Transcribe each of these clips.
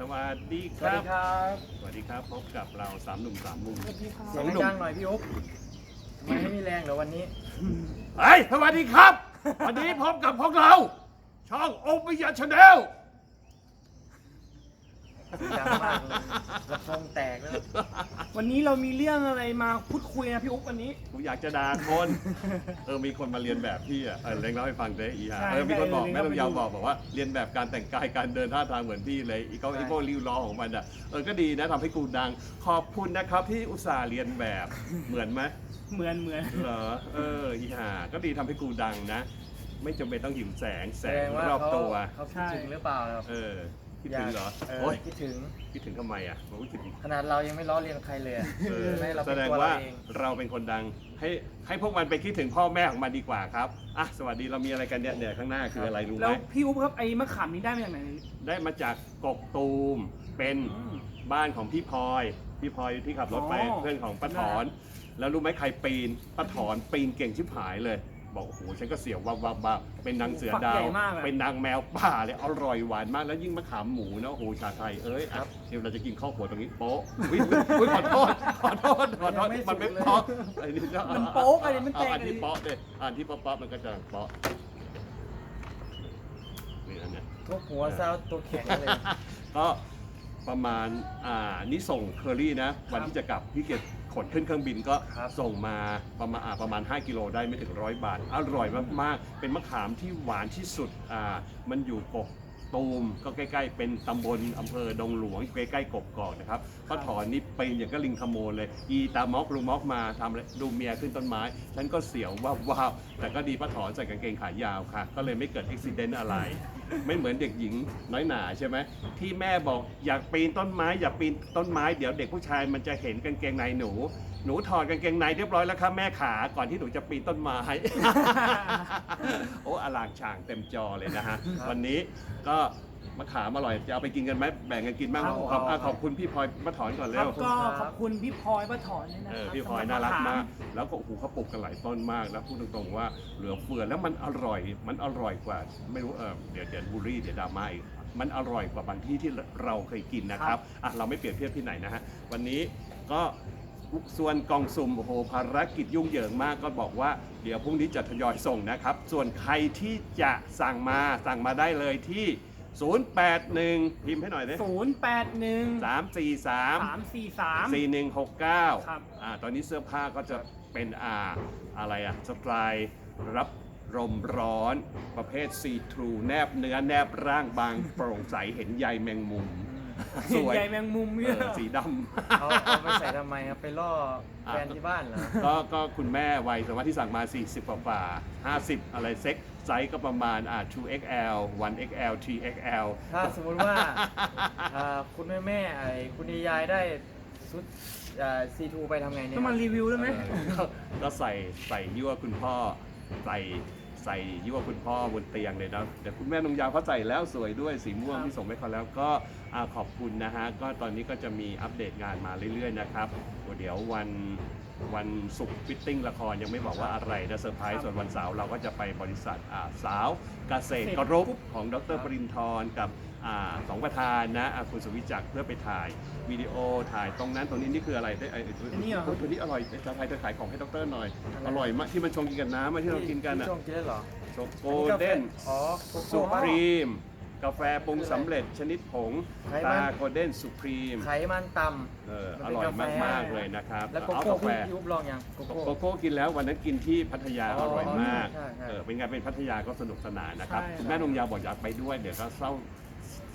สวัสดีสควัสรัดีบครับสวัสดีครับ พบกับเราสามหนุ่มสามมุมเสียงดังหน่อยพี่อุ๊บทำไมไม่มีแรงเหรอวันนี้ เฮ้ยสวัสดีครับ วันนี้พบกับพวกเรา ช่องโอปิยะชาแนลเสียงดังมากเลยลำโพงแตกแล้ววันนี้เรามีเรื่องอะไรมาพูดคุยนะพี่อุ๊บวันนี้กูอยากจะด่าคน เออมีคนมาเรียนแบบพี่อะเออเล้งเล่าให้ฟังเด้อีฮะใช่เออมีคนบอกใช่แม่ต้องยาวเล้งบเล่าอกบอกว่าเรียนแบบการแต่งกายการเดินท่าทางเหมือนพี่เลยอีกก็ไอ้พวกริ้วล้อของมันอะเออก็ดีนะทำให้กูดัง ขอบคุณนะครับที่อุตส่าห์เรียนแบบเหมือนไหมเหมือนเหมือน เหรอเอออีห่าก็ดีทำให้กูดังนะ ไม่จำเป็นต้องหิวแสงแสแสดงงว่ารอบเขาตัว เขาคิดถึงหรือเปล่าครับ เออ คิดถึงเหรอเออโอ้ยคิดถึง คิดถึงทำไมอะบอกว่าคิดถึงขนาดเรายังไม่ล้อเลียนใครเลยอะเออให้เราแสเป็นดงตัวว่าเราเอง เราเป็นคนดัง ให้ให้พวกมันไปคิดถึงพ่อแม่ของมันดีกว่าครับอะสวัสดีเรามีอะไรกันเนี่ยเนี่ยข้างหน้าคืออะไรรู้ไหแล้มวพี่อุ๊บครับไอ้มะขามนี้ได้มาจากไหน ได้มาจากกกตูมเป็นอืมบ้านของพี่พลอยพี่พลอยที่ขับรถไปอ๋อ เพื่อนของป้าถอน แล้วรู้ไหมใครปีนป้าถอนปีนเก่งชิบหายเลย บอกโอ้โหฉันก็เสียววับวับวับเป็นนางเสือดาฝักใหว ญ่มากอะเป็นนางแมวป่าเลยอร่อยหวานมากแล้วยิ่งมะขามหมูนะโอ้โหชาไทยเอ้ยอะเดี๋ยวเราจะกินข้าวหัวตรงนี้โป๊ะอุ๊ยอุ๊ยขอโทษขอโทษขอโทษมันไม่โป๊ะไอ้นี่ก็มันโป๊กอะไรมันแตกอันอะไรที่โป๊ะเลยอันที่โป๊ะๆมันก็จะโป๊ะนี่อันเนี้ย ทุกหัวเศร้าตัวแข็งเลย ก็ประมาณอ่านี่ส่งเคอรี่นะ วันที่จะกลับพี่เกด ขนขึ้นเครื่องบินก็ครับส่งมาประมาณอ่าประมาณ 5 กิโลได้ไม่ถึงร้อยบาท อร่อยมากๆ เป็นมะขามที่หวานที่สุดอ่ามันอยู่กก ตูมก็ใกล้ๆ เป็นตำบลอำเภอดงหลวงใกล้ๆกกกอกนะครับป้าถอนนี่ไปอย่างก็ลิงขโมยเลย อีตามอกลุงมอกมาทำอะไรดูเมียขึ้นต้นไม้ ฉันก็เสียวว่าว้าวแต่ก็ดีป้าถอนใส่กางเกงขายาวค่ะ ก็เลยไม่เกิดอุบิเหตุอะไร ไม่เหมือนเด็กหญิงน้อยหนาใช่ไหมที่แม่บอกอยากปีนต้นไม้ อย่าปีนต้นไม้เดี๋ยวเด็กผู้ชายมันจะเห็นกางเกงในหนูหนูถอดกางเกงในเรียบร้อยแล้วครับแม่ขาก่อนที่หนูจะปีนต้นไม้ โอ้อลางช่างเต็มจอเลยนะฮะครับวันนี้ก็มะขามอร่อยจะเอาไปกินกันไหมแบ่งกันกินบ้างครับขอบอะเอาขอบคุณพี่พลอยมาถอนก่อนคเร็รับว ก็ขอบคุณพี่พลอยป้าถอนด้วยนะเอคอรับพี่พลอยสำหน่ารักมะขมาก แล้วก็โอ้โหเขาปลูกกันหลายต้นมากแล้วพูดตรงๆว่าเหลือเฟือแล้วมันอร่อยมันอร่อยกว่า ไม่รู้เออเดี๋ยวเดี๋ยวบูลลี่เดี๋ยวดราม่าอีกมันอร่อยกว่าบางที่ที่เราเคยกินนะครับอะเราไม่เปรียบเทียบที่ไหนนะฮะวันนี้ก็ ส่วนกล่องสุ่มโอ้โหภารกิจยุ่งเหยิงมากก็บอกว่าเดี๋ยวพรุ่งนี้จะทยอยส่งนะครับ ส่วนใครที่จะสั่งมาสั่งมาได้เลยที่ 081 พิมพ์ให้หน่อยเลยศูนย์แปดหนึ่งสามสี่สามสามสี่สาม4169ครับ อ่าตอนนี้เสื้อผ้าก็จะเป็นอ่าอะไรอะสไตล์รับลมร้อนประเภทซีทรูแนบเนื้อแนบร่างบางโปร่งใสเห็นใยแมงมุม สวยใหญ่แมงมุมเอเนี่ยอสีดเอาเอาไปใส่ทำไมครับไปล่อแฟนที่บ้านเหรอำก็ก็คุณแม่วัยสมมติที่สั่งมา 40กว่ากว่า50 อะไรเซ็กไซส์ก็ประมาณอ่า 2XL 1XL 3XL ถ้าสมมุติว่าอ่าคุณแม่แม่ๆไอ้คุณยายได้ชุดซีทูไปทำไงเนี่ยต้องมารีวิวได้ไหมเออก็ก็ใส่ใส่ยั่วคุณพ่อใส่ ใส่ยั่วคุณพ่อบนเตียงเลยนะแต่คุณแม่นงยาวเขาใส่แล้วสวยด้วยสีม่วงที่ส่งไปเขาแล้วก็ขอบคุณนะฮะก็ตอนนี้ก็จะมีอัปเดตงานมาเรื่อยๆนะครับเดี๋ยววัน วันศุกร์ฟิตติ้งละครยังไม่บอกว่าอะไรนะเซอร์ไพรส์ส่วนวันเสาร์เราก็จะไปบริษัทอ่าสาวเกษตรกรุ๊ปของดรปรินทร์กับอ่าสองประธานนะอ่าคุณสุวิจักรเพื่อไปถ่ายวิดีโอถ่ายตรงนั้นตรงนี้นี่คืออะไรได้ไอ้ไอ้ตัวอันนี้เหรอตัวนี้อร่อยชาไทยเธอขายของให้ดรหน่อยอะไรอร่อยมากที่มันชงกินกับน้ำอะที่เรากินกันอะที่ช่วงกินได้เหรอโชโกเด้น อ๋อโกสุโก้พรีม กาแฟปรุงสำเร็จชนิดผงไขมัน ตาโกเด้นสุพรีมไขมันต่เออมันอเป็นร่อยกาแฟ มากๆเลยนะครับำแล้วโกเอาโก้กาแฟพี่พี่อุ๊บลองยังโกโก้ โกโก้กินแล้ววันนั้นกินที่พัทยาอ๋ออร่อยมากใช่ใช่เออเป็นไงเป็นพัทยาก็สนุกสนานนะครับใช่ คุณแม่นงยาวบอกอยากไปด้วยเดี๋ยวก็เช่า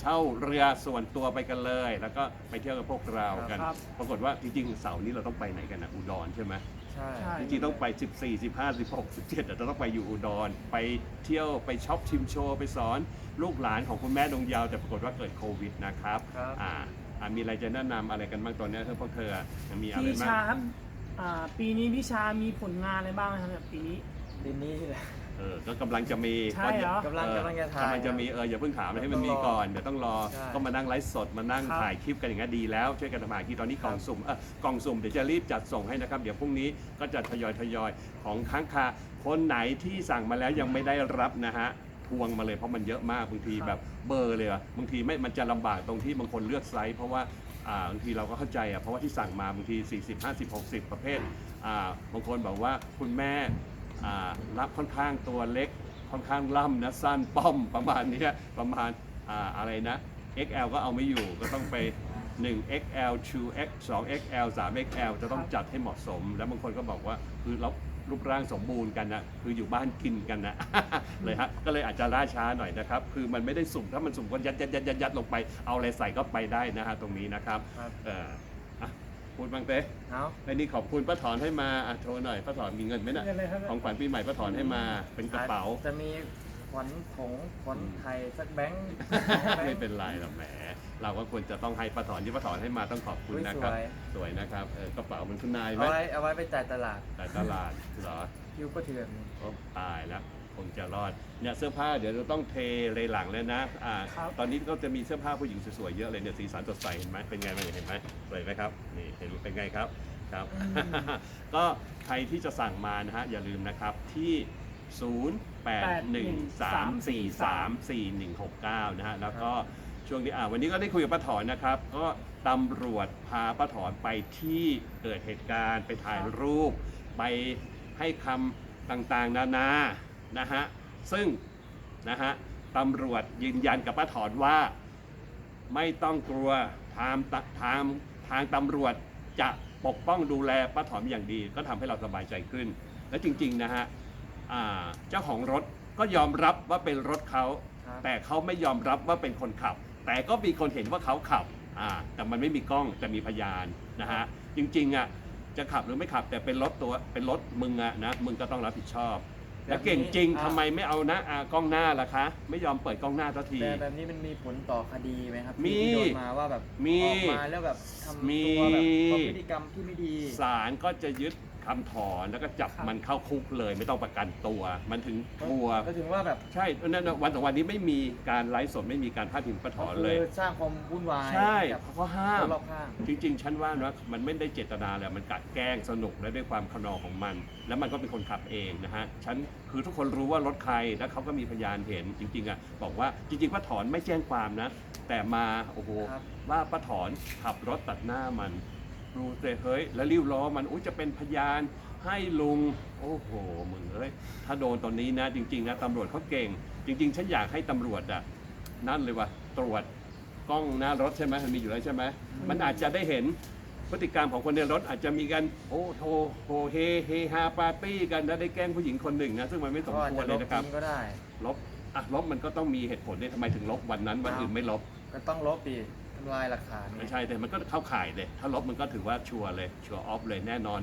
เช่าเรือส่วนตัวไปกันเลย แล้วก็ไปเที่ยวกับพวกเรากัน ครับ ปรากฏว่าจริงๆเสาร์นี้เราต้องไปไหนกันนะอุดรใช่ไหม ใช่ใช่ จริงๆต้องไป 14 15 16 17แต่ต้องไปอยู่อุดร ไปเที่ยวไปช็อปชิมโชว์ไปสอนลูกหลานของคุณแม่ดวงยาว แต่ปรากฏว่าเกิดโควิดนะครับครับ อ่าอ่ามีอะไรจะแนะนำอะไรกันบ้างตอนเนี้ยเธอพวกเธอมีอะไรพี่บ้าชางครับอ่าปีนี้พี่ชามีผลงานอะไรบ้างไหมครับแบบปีนี้ดินนี้แหละ เออก็กำลังจะมีใช่เหรอกำลังเออกำลังจะถ่ายกำลังจะมีเอออย่าเพิ่งถามเลยให้มันมีก่อนเดี๋ยวต้องรอใช่ก็มานั่งไลฟ์สดมานั่งครับถ่ายคลิปกันอย่างนี้นดีแล้วช่วยกันทำมาหากินตอนนี้กล่องสุ่มเออกล่องสุ่มเดี๋ยวจะรีบจัดส่งให้นะครับเดี๋ยวพรุ่งนี้ก็จะทยอยทยอยของค้างคาคนไหนที่สั่งมาแล้วยังไม่ได้รับนะฮะทวงมาเลยเพราะมันเยอะมากบางทีครับ แบบเบอร์เลยอะบางทีไม่มันจะลำบากตรงที่บางคนเลือกไซส์เพราะว่าอ่าบางทีเราก็เข้าใจอะเพราะว่าที่สั่งมาบางที 40 50 60 ประเภทอ่าบางคนบอกว่าคุณแม่อ่า รับค่อนข้างตัวเล็กค่อนข้างล่ำนะสั้นป้อมประมาณเนี้ยประมาณอ่าอะไรนะ XL ก็เอาไม่อยู่ก็ต้องไป 1 XL 2X 2 XL 3 XL จะต้องจัดให้เหมาะสม แล้วบางคนก็บอกว่าคือเรารูปร่างสมบูรณ์กันนะคืออยู่บ้านกินกันนะเลยฮะก็เลยอาจจะล่าช้าหน่อยนะครับ คือมันไม่ได้สุ่มถ้ามันสุ่มก็ยัดยัดยัดยัดยัดลงไป เอาอะไรใส่ก็ไปได้นะฮะตรงนี้นะครับครับเอออะ พูดบ้างเต้เอาในนี้ขอบคุณป้าถอนให้มาอะโชว์หน่อยป้าถอนมีเงินไหมน่ะ เงินอะไรครับของขวัญปีใหม่ป้าถอนให้มาเป็นกระเป๋าจะมีขวัญผงขวัญไทยสักแบงค์ไม่เป็นไรหรอกแหม เราก็ควรจะต้องให้ป้าถอนที่ป้าถอนให้มาต้องขอบคุณอุ๊ยนะครับ สวย สวยนะครับเออกระเป๋ามันคุณนายไหมเอาไว้เอาไว้ไปจ่ายตลาดแต่ตลาดเหรอคิวก็เถื่อนโอ้ตายแล้ว คงจะรอดเนี่ยเสื้อผ้าเดี๋ยวเราต้องเทเลยหลังเลยนะอ่าครับตอนนี้ก็จะมีเสื้อผ้าผู้หญิงสวยๆเยอะเลยเนี่ยสีสันสดใสเห็นไหมเป็นไงบ้างเห็นไหมสวยไหมครับนี่เห็นเป็นไงครับครับ ก็ใครที่จะสั่งมานะฮะอย่าลืมนะครับที่ 0813434169 นะฮะแล้วก็ช่วงนี้อ่าวันนี้ก็ได้คุยกับป้าถอนนะครับ ก็ตำรวจพาป้าถอนไปที่เกิดเหตุการณ์ไปถ่ายรูป ไปให้คำต่างๆ นานา นะฮะซึ่งนะฮะตำรวจยืนยันกับป้าถอนว่า ไม่ต้องกลัวทางตทางทางตำรวจจะปกป้องดูแลป้าถอนอย่างดี ก็ทำให้เราสบายใจขึ้น และจริงๆนะฮะอ่าเจ้าของรถก็ยอมรับว่าเป็นรถเขาครับแต่เขาไม่ยอมรับว่าเป็นคนขับ แต่ก็มีคนเห็นว่าเขาขับอ่าแต่มันไม่มีกล้องแต่มีพยานนะฮะจริงๆอะจะขับหรือไม่ขับแต่เป็นรถตัวเป็นรถมึงอะนะมึงก็ต้องรับผิดชอบ แล้วเก่งจริงทำไมไม่เอานะอ่ากล้องหน้าล่ะคะ ไม่ยอมเปิดกล้องหน้าสักที แต่แบบนี้มันมีผลต่อคดีไหมครับมีที่โดนมาว่าแบบมีออกมาแล้วแบบทำมี ตัวแบบทำพฤติกรรมที่ไม่ดี ศาลก็จะยึด คำถอนแล้วก็จับครับมันเข้าคุกเลย ไม่ต้องประกันตัว มันถึงกลัว ก็ถึงว่าแบบใช่นั่นนะวันสองวันนี้ไม่มีการไลฟ์สดไม่มีการพาดพิงป้าถอนเลยคือสร้างความวุ่นวายใช่กับเขาก็ห้าคมนรอบข้างจริง ๆ ฉันว่านะมันไม่ได้เจตนาแหละมันกัดแกล้งสนุกและด้วยความขนองของมัน แล้วมันก็เป็นคนขับเองนะฮะฉันคือทุกคนรู้ว่ารถใครแล้วเขาก็มีพยานเห็นจริงๆอะบอกว่าจริงๆป้าถอนไม่แจ้งความนะ แต่มาโอ้โหครับว่าป้าถอนขับรถตัดหน้ามัน ดูเตเฮ้ยแล้วริ้วล้อมันอุ้ยจะเป็นพยานให้ลุง โอ้โหมึงเอ้ยถ้าโดนตอนนี้นะ จริง ๆ นะตำรวจเขาเก่ง จริง ๆ ฉันอยากให้ตำรวจอะนั่นเลยว่าตรวจกล้องหน้ารถใช่ไหมมันมีอยู่แล้วใช่ไหมมันอาจจะได้เห็นพฤติกรรมของคนในรถอาจจะมีกันโอ้โหโหเฮเฮฮาปาร์ตี้กันแล้วได้แกล้งผู้หญิงคนหนึ่งนะซึ่งมันไม่สมก็อาจควรจะเลลยบนะครับทิ้งก็ได้ ลบอะลบมันก็ต้องมีเหตุผลด้วยทำไมถึงลบวันนั้นวันอื่นไม่ลบ ก็ต้องลบดิ ทำลายหลักฐานไม่ใช่แต่มันก็เข้าข่ายเลย ถ้าลบมันก็ถือว่าชัวร์เลย ชัวร์ออฟเลยแน่นอน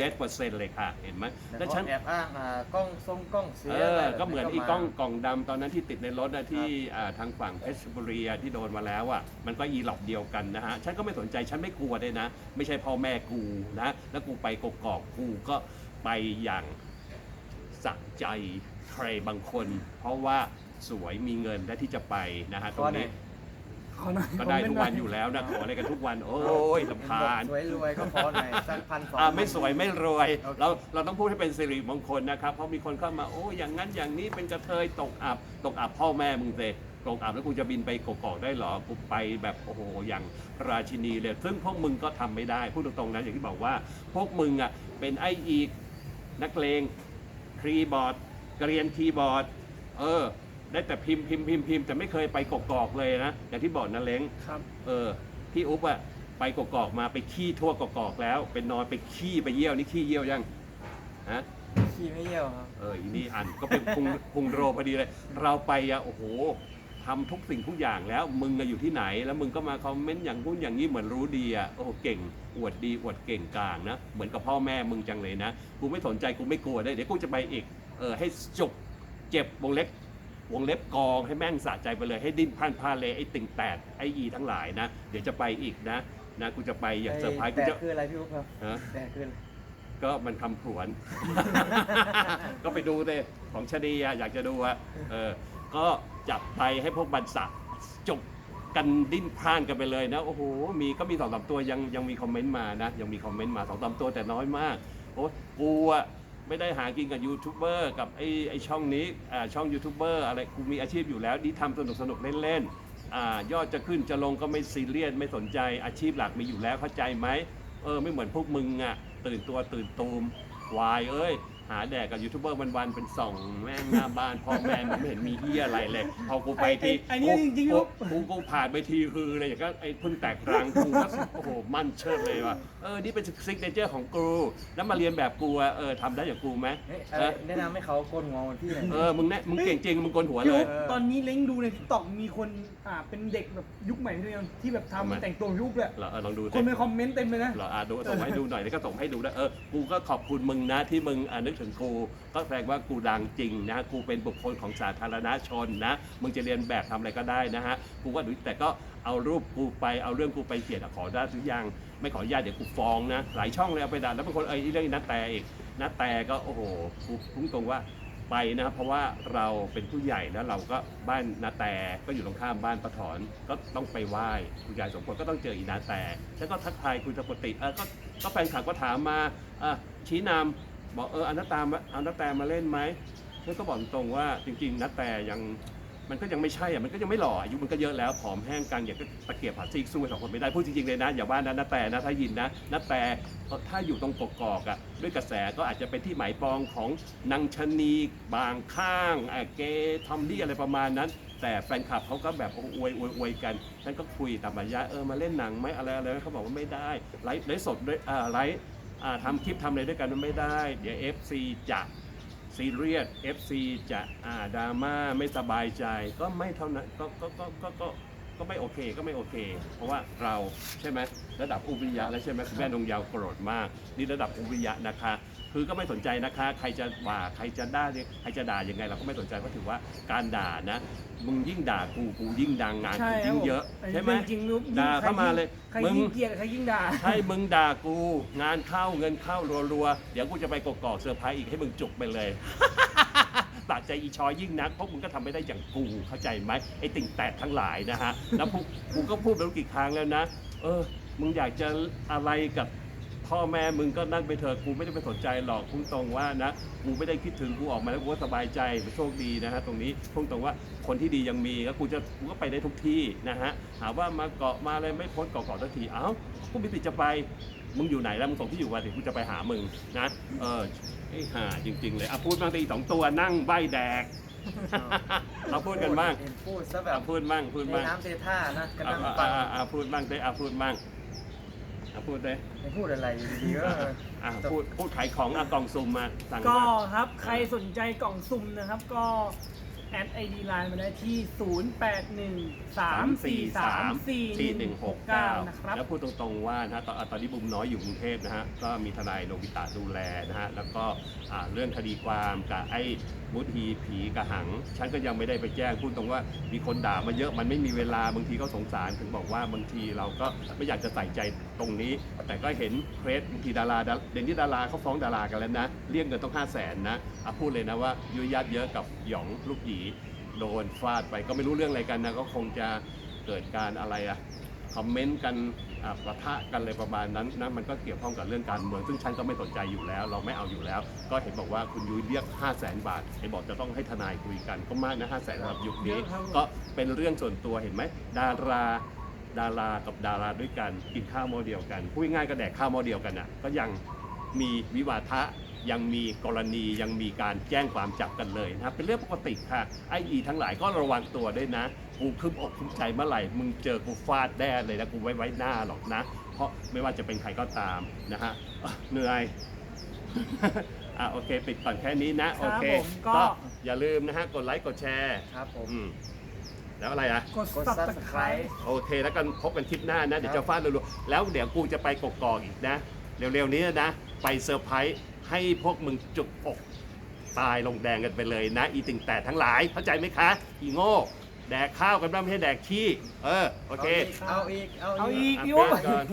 100%เลยค่ะ เห็นไหมแต่แล้วเขาฉันแอบอ้างอ่ากล้องทรงกล้องเสีเอยอะไรอแบบก็เหมือนาอีกล้องกล่องดำตอนนั้นที่ติดในรถนะที่อ่าทางฝั่งเพชรบุรีอะที่โดนมาแล้วอะมันก็อีหลอกเดียวกันนะฮะ ฉันก็ไม่สนใจฉันไม่กลัวด้วยนะ ไม่ใช่พ่อแม่กูนะ แล้วกูไปกกอกกูก็ไปอย่างสะใจใครบางคน เพราะว่าสวยมีเงินและที่จะไปนะฮะตรงนี้ ขอหน่อยก็ได้คอมเมทุนกต์หวัน่นยอยู่แล้วนะขออะไรกันทุกวัน โอ้ยลำเห็นคาบอกญสวยรวยก็ขอหน่อยสักพันสองอ่าไม่สวยไม่รวยโอเคเราเราต้องพูดให้เป็นสิริมงคลนะครับเพราะมีคนเข้ามาโอ้ยอย่างนั้นอย่างนี้เป็นกระเทยตกอับตกอับพ่อแม่มึงเตตกอับแล้วกูจะบินไปกกอกได้เหรอกูไปแบบโอ้โหอย่างราชินีเลยซึ่งพวกมึงก็ทำไม่ได้พูดตรงๆนะอย่างที่บอกว่า พวกมึงอะเป็นไออีกนักเลงคีย์บอร์ดเกรียนคีย์บอร์ดเออ ได้แต่พิมพ์พิมพ์พิมพ์พิมพ์แต่ไม่เคยไปกกอกเลยนะอย่างที่บอกนะเล้งครับ เออพี่อุ๊บอะไปกอกๆมาไปขี้ทั่วกอกๆแล้วไปนอนไปขี้ไปเยี่ยวนี่ขี้เยี่ยวยังฮะขี้ไม่เยี่ยวครับ เอออีนี่อันก็เป็นพุงพุงโรพอดีเลย เราไปอะโอ้โหทำทุกสิ่งทุกอย่างแล้วมึงอะอยู่ที่ไหน แล้วมึงก็มาคอมเมนต์อย่างนู้นอย่างนี้เหมือนรู้ดีอะโอ้โหเก่ง อวดดีอวดเก่งกลางนะเหมือนกับพ่อแม่มึงจังเลยนะกูไม่สนใจกูไม่กลัวได้เดี๋ยวกูจะไปอีกเออให้จุกเจ็บวงเล็บ วงเล็บกองให้แม่งสะใจไปเลยให้ดิ้นพล่านพลาเลยไอ้ติ่งแตดไอ้อีทั้งหลายนะ เดี๋ยวจะไปอีกนะนะกูจะไปอย่างเซอร์ไพรส์กูแต่จะคืออะไรพี่อุ๊บครับฮะ แต่คืออะไรก็มันคำผวน ก็ไปดูเลยของชะนีอะอยากจะดูอะเออ ก็จับไปให้พวกบันสะจบกันดิ้นพล่านกันไปเลยนะ โอ้โห มีก็มีสองสามตัวยังยังมีคอมเมนต์มานะ ยังมีคอมเมนต์มาสองสามตัวแต่น้อยมาก โอ้ยกูอะ ไม่ได้หากินกับยูทูบเบอร์กับไอ้ไอ้ช่องนี้อ่าช่องยูทูบเบอร์อะไรกูมีอาชีพอยู่แล้วนี่ทำสนุกสนุกเล่นๆอ่ายอดจะขึ้นจะลงก็ไม่ซีเรียสไม่สนใจอาชีพหลักมีอยู่แล้วเข้าใจไหมเออไม่เหมือนพวกมึงอะตื่นตัวตื่นตูมวายเอ้ย หาแดกกับยูทูบเบอร์วันๆเป็นสองแม่งหน้าบ้านพ่อแม่มึงไม่เห็นมีเฮียอะไรเลยพอกูไปทีไอ้ไอ้ไอ้เนี่ยจริงๆกูลูก กูกูผ่านไปทีคืออะไรอย่างก็ไอ้เพิ่งแตกรังกูก็โอ้โหมั่นเชิดเลยว่ะเออนี่เป็นซิกเนเจอร์ของกูแล้วมาเรียนแบบกูอะเออทำได้อย่างกูไหมเฮ้ยเอเอ่ออแนะนำให้เขาโกนหัวเหมือนพี่หน่อยเออมึงแน่มึงเก่งจริงมึงโกนหัวพี่เลอุ๊ย บตอนนี้เล้งดูในทิกตอกมีคนอ่าเป็นเด็กแบบยุคใหม่ที่ยังที่แบบทำไมทำแต่งตัวยุคเลยเหรอเออลองดูคสิ นไปคอมเมนต์เต็มเลยนะ เหรออะดูส่งให้ดูหน่อยแล้วก็ส่งให้ดูนะเออ กูก็ขอบคุณมึงนะที่มึงอะนึกถึงกู ก็แสดงว่ากูดังจริงนะกูเป็นบุคคลของสาธารณชนนะมึงจะเรียนแบบทำอะไรก็ได้นะฮะกูก็ดูแต่ก็เอารูปกูไปเอาเรื่องกูไปเขียนขอได้หรือยังไม่ขออนุญาตเดี๋ยวกูฟ้องนะหลายช่องเลยเอาไปด่าแล้วบางคนเอ้เรื่องนัดแต่อีกนัดแต่ก็โอ้โหกูพุ่งตรงว่าไปนะเพราะว่าเราเป็นผู้ใหญ่แล้วเราก็บ้านนาแต่ก็อยู่ตรงข้ามบ้านปะถอนก็ต้องไปไหว้คุณยายสมควรก็ต้องเจออีนาแต่แล้วก็ทักทายคุณปติเออก็ก็แฟนคลับก็ถามมาอะชี้นำ บอกเออเอานัตตามเอานัตแต่มาเล่นไหมฉันก็บอกตรงว่าจริง ๆนัตแต่ยังมันก็ยังไม่ใช่อะมันก็ยังไม่หล่ออายุมันก็เยอะแล้วผอมแห้งกลางอย่างก็ตะเกียบผัดซีกสู้สองคนไม่ได้พูดจริงๆเลยนะอย่าว่านะนัตแต่นะถ้ายินนะนัตแต่ถ้าอยู่ตรงกกอกอะด้วยกระแสก็อาจจะเป็นที่หมายปองของนางชะนีบางข้างเกทอมดี้อะไรประมาณนั้น แต่แฟนคลับเขาก็แบบอวยอวยอวยกันฉันก็คุยตามมารยาเออมาเล่นหนังไหมอะไรอะไรเขาบอกว่าไม่ได้ไลฟ์ไลฟ์สดด้วยอ่าไลฟ์ ทำคลิปทำอะไรด้วยกันมันไม่ได้ เดี๋ยว FC จะซีเรียส FC จะอ่าดราม่าไม่สบายใจก็ไม่เท่านั้นก็ก็ก็ก็ก็ก็ไม่โอเคก็ไม่โอเค เพราะว่าเราใช่ไหมระดับอุบิยะแล้วใช่ไหมคุณแม่นงยาวโกรธมาก นี่ระดับอุบิยะนะคะ คือก็ไม่สนใจนะคะ ใครจะว่าใครจะด่าเนี่ยใครจะด่ายังไงเราก็ไม่สนใจเพราะถือว่าการด่านะมึงยิ่งด่ากูกูยิ่งดังงานใช่กูยิ่งเยอะครับใช่ไหมจริงๆลูกยิ่งด่าเข้ามาเลยใครมึงยิ่งเกลียดใครยิ่งด่าให้มึงด่ากูงานเข้าเงินเข้ารัวๆเดี๋ยวกูจะไปกกอกเซอร์ไพรส์อีกให้มึงจุกไปเลยตัดใจอีชอยยิ่งนักเพราะมึงก็ทำไม่ได้อย่างกูเข้าใจไหมไอ้ติ่งแตกทั้งหลายนะฮะแล้วพวกกูก็พูดไปรู้กี่ครั้งแล้วนะ เออมึงอยากจะอะไรกับ พ่อแม่มึงก็นั่นไปเถอะกูไม่ได้ไปสนใจหรอกพุ่งตรงว่านะกูไม่ได้คิดถึงกูออกมาแล้วกูก็สบายใจโชคดีนะฮะตรงนี้พุ่งตรงว่าคนที่ดียังมีแล้วกูจะกูก็ไปได้ทุกที่นะฮะหาว่ามาเกาะมาอะไรไม่พ้นเกาะเกาะสักทีเอ้ากูมีติดจะไปมึงอยู่ไหนแล้วมึงส่งที่อยู่มาเดี๋ยวกูจะไปหามึงนะเออไอ้ห่าจริง ๆ เลยอะพูดบางทีสองตัวนั่งใบแดก เราพูดกันบ้างเห็นพูดซะแบอะบพูดบ้างพูดเทบ้างน้ำเทท่านะกำอะลังอะฟังอะอะพูดบ้างได้อะพูดบ้าง อะพูดได้ไม่พูดอะไรอยู่ดีๆก็อะพูดพูดขายของอะกล่องซุ่มมาสั่งก็มาครับใครสนใจกล่องสุ่มนะครับก็แอดไอดีไลน์มาได้ที่ 0813434169 นะครับ แล้วพูดตรงๆว่านะตอนตอนนี้บุมน้อยอยู่กรุงเทพนะฮะก็มีทนายโนบิตะดูแลนะฮะแล้วก็อ่าเรื่องคดีความกับไอ้ มุทีผีกระหัง ฉันก็ยังไม่ได้ไปแจ้งพูดตรงว่ามีคนด่ามาเยอะมันไม่มีเวลาบางทีก็สงสารถึงบอกว่าบางทีเราก็ไม่อยากจะใส่ใจตรงนี้ แต่ก็เห็นเคสบางทีดาราเด่นที่ดาราเขาฟ้องดารากันแล้วนะเรียกเงินต้องห้าแสนนะอะพูดเลยนะว่ายุยยัดเยอะกับหยองลูกหยีโดนฟาดไปก็ไม่รู้เรื่องอะไรกันนะก็คงจะเกิดการอะไรอะคอมเมนต์กัน ประทะกันเลยประมาณนั้นนะมันก็เกี่ยวข้องกับเรื่องการเมืองซึ่งฉันก็ไม่สนใจอยู่แล้ว เราไม่เอาอยู่แล้ว ก็เห็นบอกว่าคุณยุ้ยเรียก 5 0 0แสนบาทเห็นบอกจะต้องให้ทนายคุยกันก็มากนะ5 0 0แสนสำหรับยุคนี้เยอะครับก็เป็นเรื่องส่วนตัวเห็นไหมดาราดารากับดาราด้วยกันกินข้าวหม้อเดียวกันพูดง่ายๆก็แดกข้าวหม้อเดียวกันอะก็ยังมีวิวาทะ ยังมีกรณียังมีการแจ้งความจับกันเลยนะครับเป็นเรื่องปกติค่ะไออีทั้งหลายก็ระวังตัวด้วยนะกูคึมอกคึมใจเมื่อไหร่มึงเจอกูฟาดแน่เลยนะกูไว้ไว้หน้าหรอกนะ เพราะไม่ว่าจะเป็นใครก็ตามนะฮะอะเหนื่อยอะโอเค ปิดก่อนแค่นี้นะ โอเคผมก็ ก็อย่าลืมนะฮะ กดไลค์กดแชร์ครับผม อืมแล้วอะไรอะ กด กด subscribe subscribe โอเค แล้วกันพบกันคลิปหน้านะ เดี๋ยวครัจะบฟาดรัวๆแล้วเดี๋ยวกูจะไปกกอกอีกนะ เร็วๆนี้นะ ไปเซอร์ไพรส์ ให้พวกมึงจุกอกตายลงแดงกันไปเลยนะ อีติ่งแต่ทั้งหลายเข้าใจไหมคะ อีโง่ แดกข้าวกันบ้างไม่ใช่แดกขี้ เออ โอเค เอาอีก เอาเอาอีอีกกอะพี่เบรอุ๊บกก่อน